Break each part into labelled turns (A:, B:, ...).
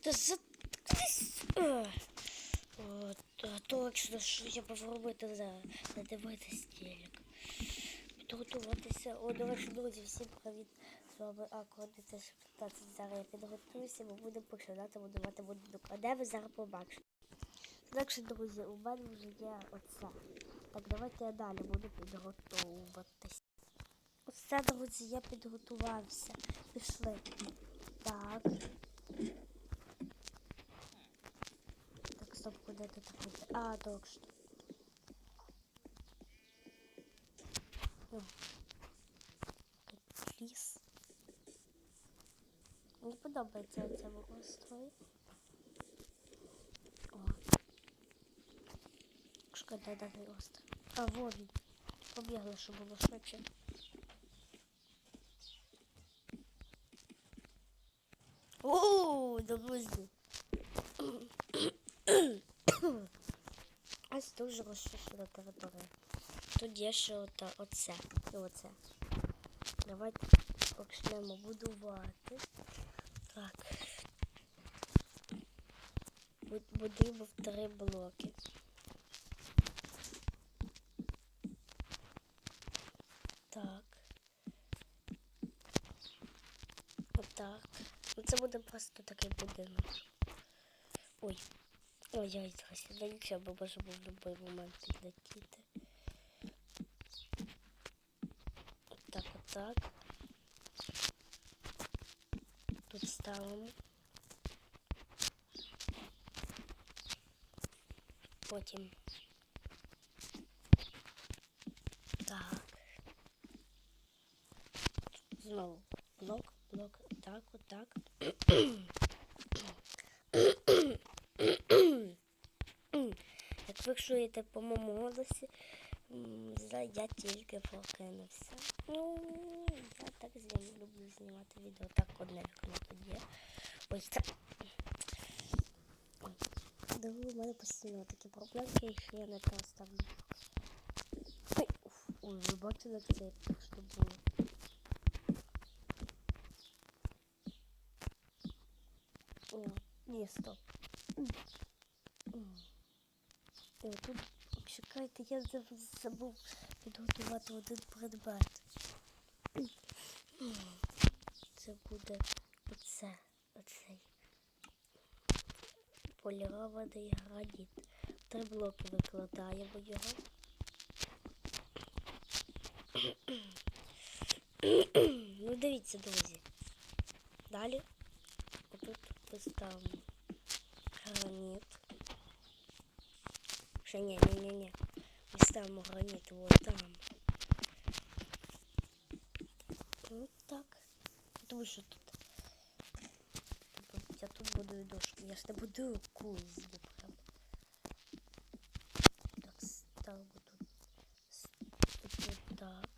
A: Та заткнись! Е. Точно, що я робити зараз? Не дивитись телек. Підготуватися. О, до речі, друзі, всім привіт. З вами Аква 2015. Зараз я підготуюся, ми будемо починати будувати будинок. А де ви зараз побачите? Так, що, друзі, у мене вже є оце. Так, давайте я далі буду підготовуватись. Оце, друзі, я підготувався. Пішли. Так. Так, стоп, куди тут ходити? А, точно. О. Тут ліс. Мені подобається оце остров. О. Шкода даний остров. А, вон. Побігли, щоб було швидше. Друзі. Ось дуже розширена територія. Тут є ще ота, оце і оце. Давайте почнемо будувати. Так. Будемо в три блоки. такий будинок. Ой. Ой-ой, трохи да нічого, бо може був в будь-який момент підлетіти. Отак, отак. Тут ставимо. Потім. Так. Знову блок, блок, так, отак. чуєте по моєму голосі, я тільки прокинувся. Ну, я так люблю знімати відео. Так, одне вікно тут. Ось так. Да, у мене постійно такі проблемки, якщо я не те ставлю. Ой, ой, ви бачите, як це що було. О, ні, стоп. І отут, чекайте, я заб- забув підготувати один предмет. Це буде оце, оцей полірований граніт. Три блоки викладаємо його. Ну, дивіться, друзі. Далі отут поставимо граніт. Ще ні, ні, ні, ні. Ми ставимо граніт вот там. Вот так. Тому що тут. Типу, Я тут будую дошки. Я ж не будую кузні прям. Так, ставимо тут. с- Тут вот так.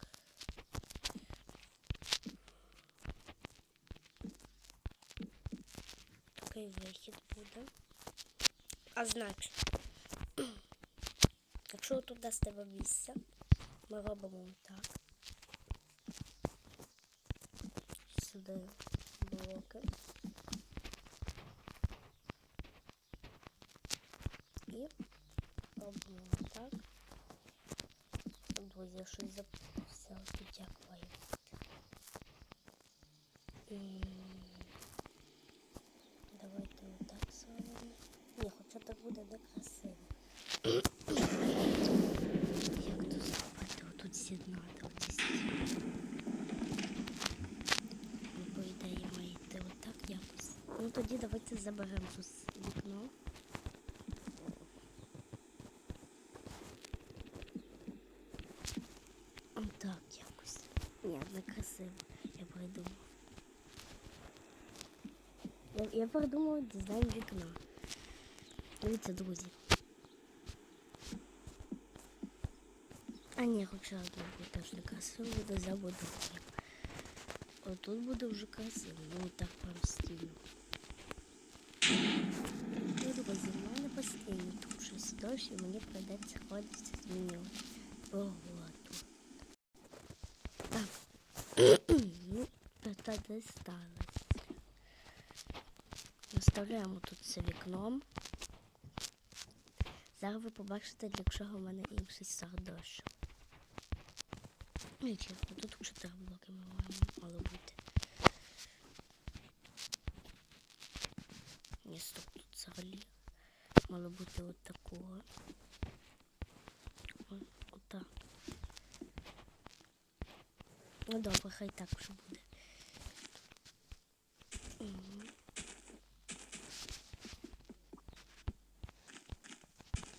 A: Такий вихід буде. А значить, якщо тут дасте місця, ми робимо так. Сюди блоки. І робимо так. Друзі, щось записав. М, Давайте отак зробимо. Ні, хоча так буде некрасиво. тоді давайте заберемо тут вікно. Отак якось. Ні, некрасиво. Я придумав. Я, я придумав дизайн вікна. Дивіться, друзі. А ні, хоча одне буде теж не красиво, буде забудовник. Отут буде вже красиво, ну так прям стильно. Постійно тут щось дощ, і мені прийдеться ходити змінювати погоду. Так. ну, та та де сталося. Тут це вікном. Зараз ви побачите, для чого в мене інший сорт дощу. Ну, чесно, тут чотири блоки ми маємо мало бути. Ні, стоп, тут взагалі мало бути от такого. Отак. Ну добре, хай так вже буде.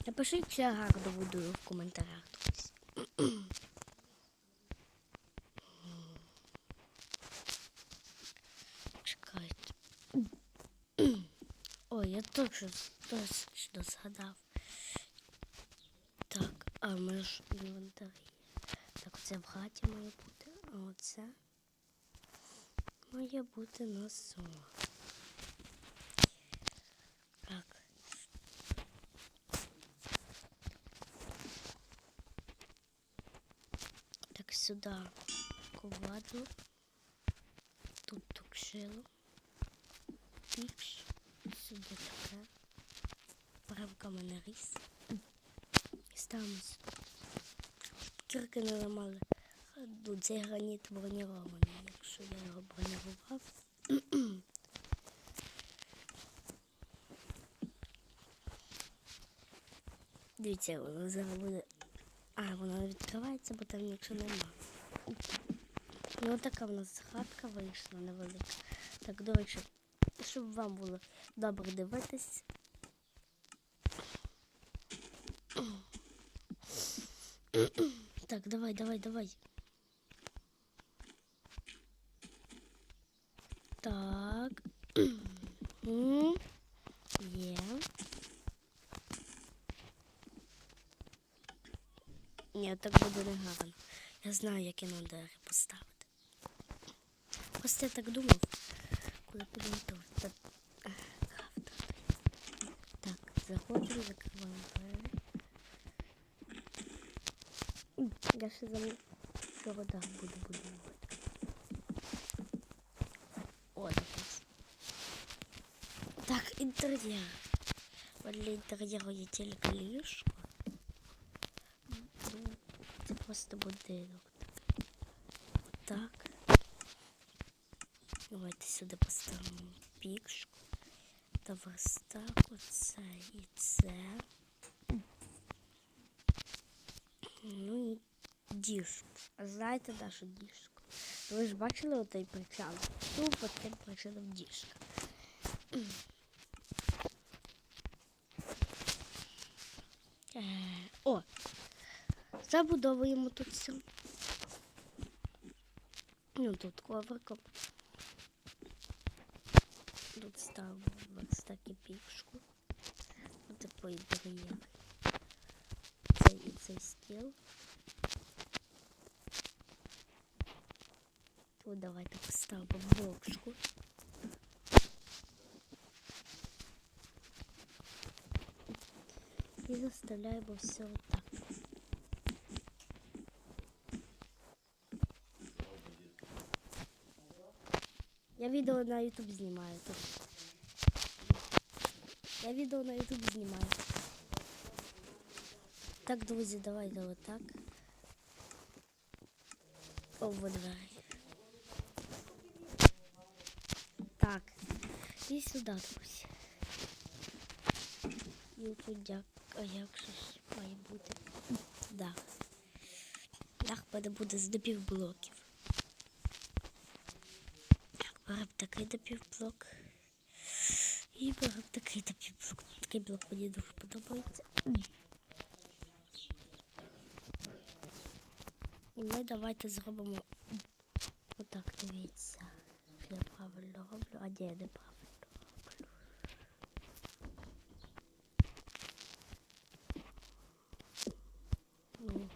A: Напишіть, я гарно будую в коментарях, друзі. Чекайте. Ой, я точно, точно згадав. Так, а ми ж інвентарі. Так, оце в хаті має бути, а оце має бути на сон. Так. Так, сюди ковадло. Тут тукшило. Піч. Сюди таке. Беремо на ріс. І ставимо сюди. Кірки не ламали. Ну, цей граніт бронірований, якщо я його бронірував. Дивіться, воно зараз буде. А, воно відкривається, бо там нічого нема. Ну, така в нас хатка вийшла невелика. Так, до речі, щоб вам було добре дивитись. Так, давай, давай, давай. Так. Є. Ні, так буде не гарно. Я знаю, як я на двері поставити. Просто я так думав, коли. Так, ех, правда. Так, заходимо, закриваємо Я ще за цього дах буду будувати. О. Так, інтер'єр. От Для інтер'єру є тільки ліжко. Ну, Це просто будинок. Так. Давайте сюди поставимо пікшку. Та верстак, оце і це. Ну і діжку. Знаєте нашу діжку? Ви ж бачили отой причал? Ну, під тим причалом діжка. Е, О! Забудовуємо тут все. Ну, тут ковриком. Тут ставимо верстаки пішку. Отакий інтер'єр. Цей і цей стіл. Тут давайте поставимо бокшку. І заставляємо все отак. Я відео на YouTube знімаю тут. Я відео на YouTube знімаю. Так, друзі, давайте отак. О, во Так. І сюди, друзі. І тут дяк. А як ж має бути? Дах. Дах мене буде з допівблоків. Так, беремо такий допівблок. І беремо такий допівблок. Такий блок мені дуже подобається. І ми давайте зробимо отак, дивіться. Я правильно роблю, а ні, я неправильно роблю. Ну.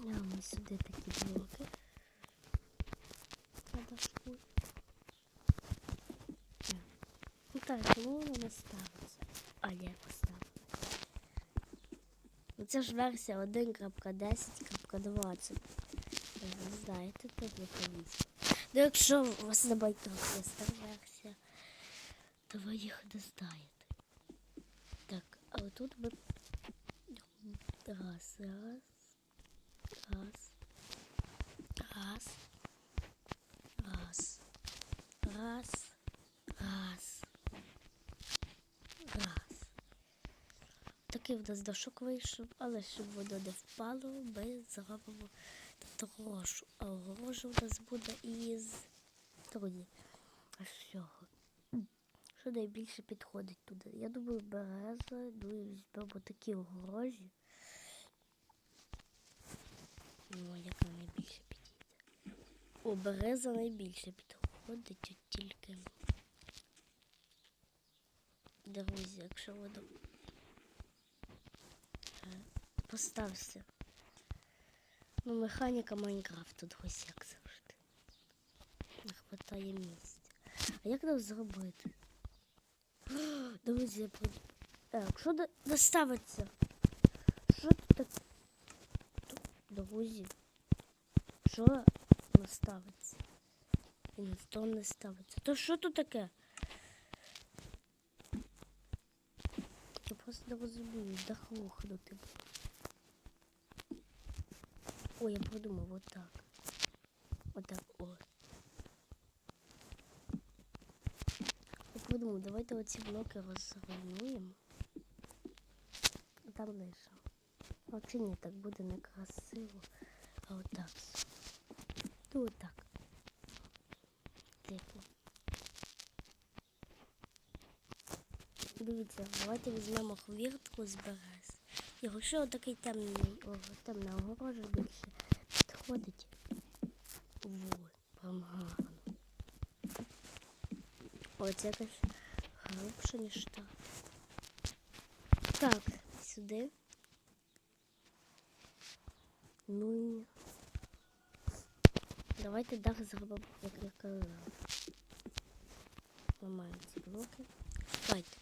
A: Маємо сюди такі блоки. На дошку. Так. Ну так, воно не ставиться? А, я поставила. Ну це ж версія 1.10.20. Знаєте, тут механізм. Ну, якщо у вас на Майнкрафт є стара то ви їх не знаєте. Так, але тут ми раз, раз, раз, раз, раз, раз, раз, раз. Такий в нас дошок вийшов, але щоб воно не впало, ми зробимо тут грошу. А грошу у нас буде із труді. А чого? Що найбільше підходить туди? Я думаю, береза, ну і візьмемо такі огорожі. Ну, а як вона найбільше підійде? О, береза найбільше підходить, от тільки. Друзі, якщо воно Е, постався. Ну, механіка Майнкрафту, друзі, як завжди. Не хватає місця. А як нам зробити? Друзі. Так, що до... доставиться? Що тут? Друзі. Що не ставиться? І ніхто не ставиться. То що тут таке? Я просто не розумію, де хлухнути. Ой, я подумав, вот так. Вот так, о. Я подумав, давайте оці блоки розруйнуємо. Там лишимо. Чи ні, так буде некрасиво. А отак. Ну отак. Типу. Дивіться, давайте візьмемо хвіртку з берез. Його ще отакий темний, о, темна огорожа більше підходить. Во, прям гарно. О, це якось глибше, ніж та. Так, сюди. Ну і давайте дах зробимо, як я казав. Ламаємо ці блоки. Давайте.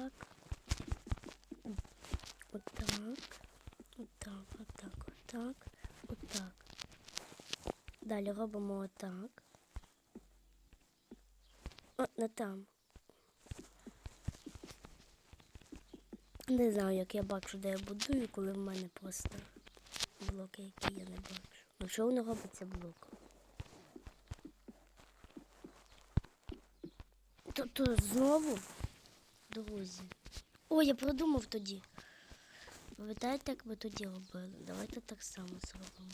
A: Отак. Отак. Отак, отак, отак, отак. Далі робимо отак. О, не там. Не знаю, як я бачу, де я будую, коли в мене просто блоки, які я не бачу. Ну що воно робиться блок? Тобто знову, друзі. О, я продумав тоді. Пам'ятаєте, як ми тоді робили? Давайте так само зробимо.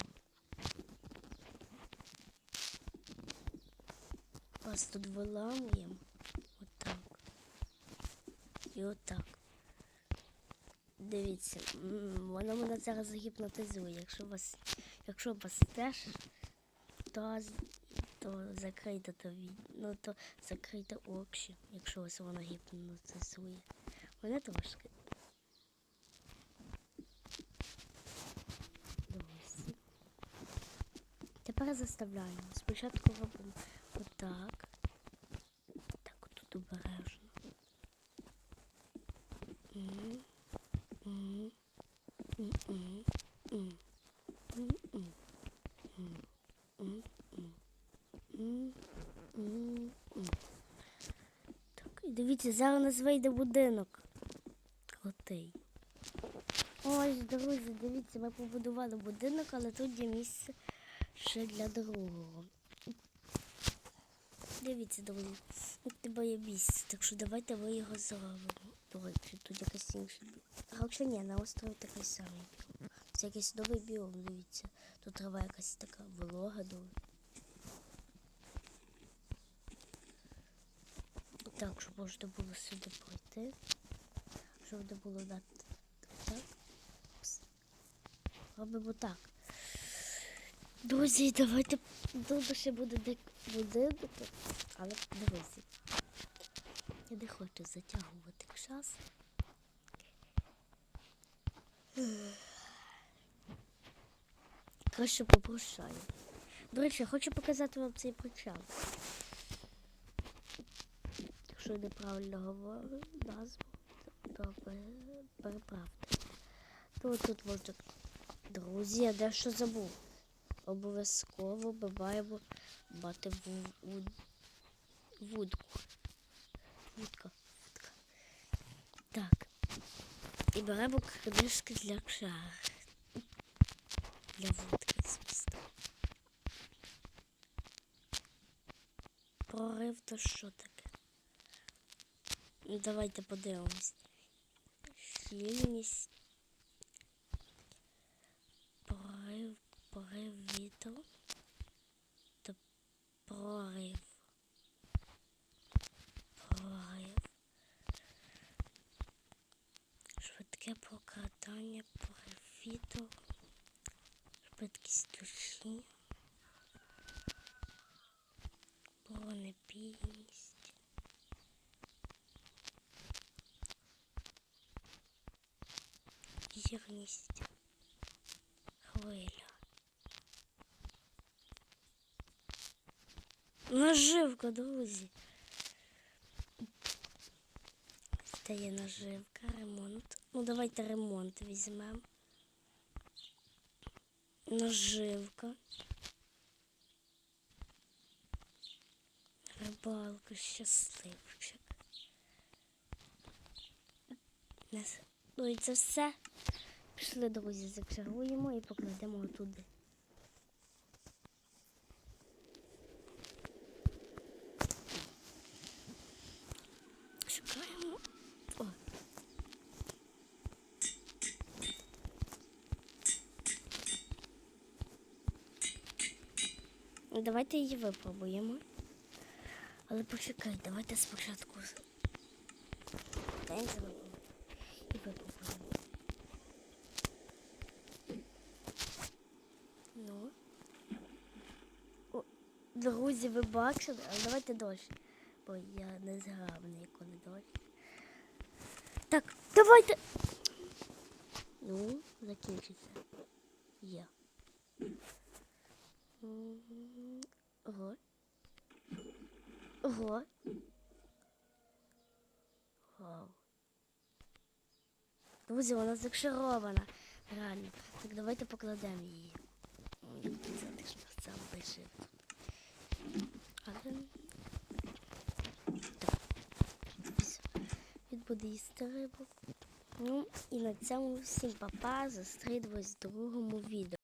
A: Ось тут виламуємо. Отак. І отак. Дивіться, вона мене зараз загіпнотизує. Якщо вас, якщо вас теж, то, то закрийте то від, ну то закрийте очі, якщо вас вона гіпнотизує. Мене трошки. Досі. Тепер заставляємо. Спочатку робимо отак. Так, і дивіться, зараз нас вийде будинок. Крутий. Ось, друзі, дивіться, ми побудували будинок, але тут є місце ще для другого. Дивіться, друзі, тебе є місце, так що давайте ми його зробимо. До тут якась інша біом. А взагалі ні, на острові такий самий біом. Це якийсь новий біом, дивіться. Тут трава якась така волога дуже. Так, щоб можна було сюди пройти. Щоб не було дати. Так. Робимо так. Друзі, давайте тут ще буде дек будинок, але дивіться. Я не хочу затягувати час. Краще попрощаю. До речі, я хочу показати вам цей причал. Якщо неправильно говорю назву, то переправте. То тут можна. Друзі, я дещо забув. Обов'язково ми маємо мати вуд- вудку. Вудка. Вудка. Так. І беремо книжки для чар. Для вудки, звісно. Прорив то що таке? Ну, давайте подивимось. Щільність. Вірність. Хвиля. Наживка, друзі. Стає наживка, ремонт. Ну, давайте ремонт візьмемо. Наживка. Рибалка, щасливчик. Ну і це все. Пішли, друзі, зачаруємо і покладемо туди. Шукаємо. Давайте її випробуємо. Але почекай, давайте спочатку. Дай зробимо. І випробуємо. Ну. О, друзі, ви бачили? Але давайте дощ. Бо я не зграбний, коли дощ. Так, давайте. Ну, закінчиться. Є. Ого. Ого. Вау. Друзі, вона зашарована. Реально. Так давайте покладемо її. Як тут залишимо сам лишив. Але. Так. Все. Він буде їсти рибу. Ну і на цьому всім папа. Зустрінемось в другому відео.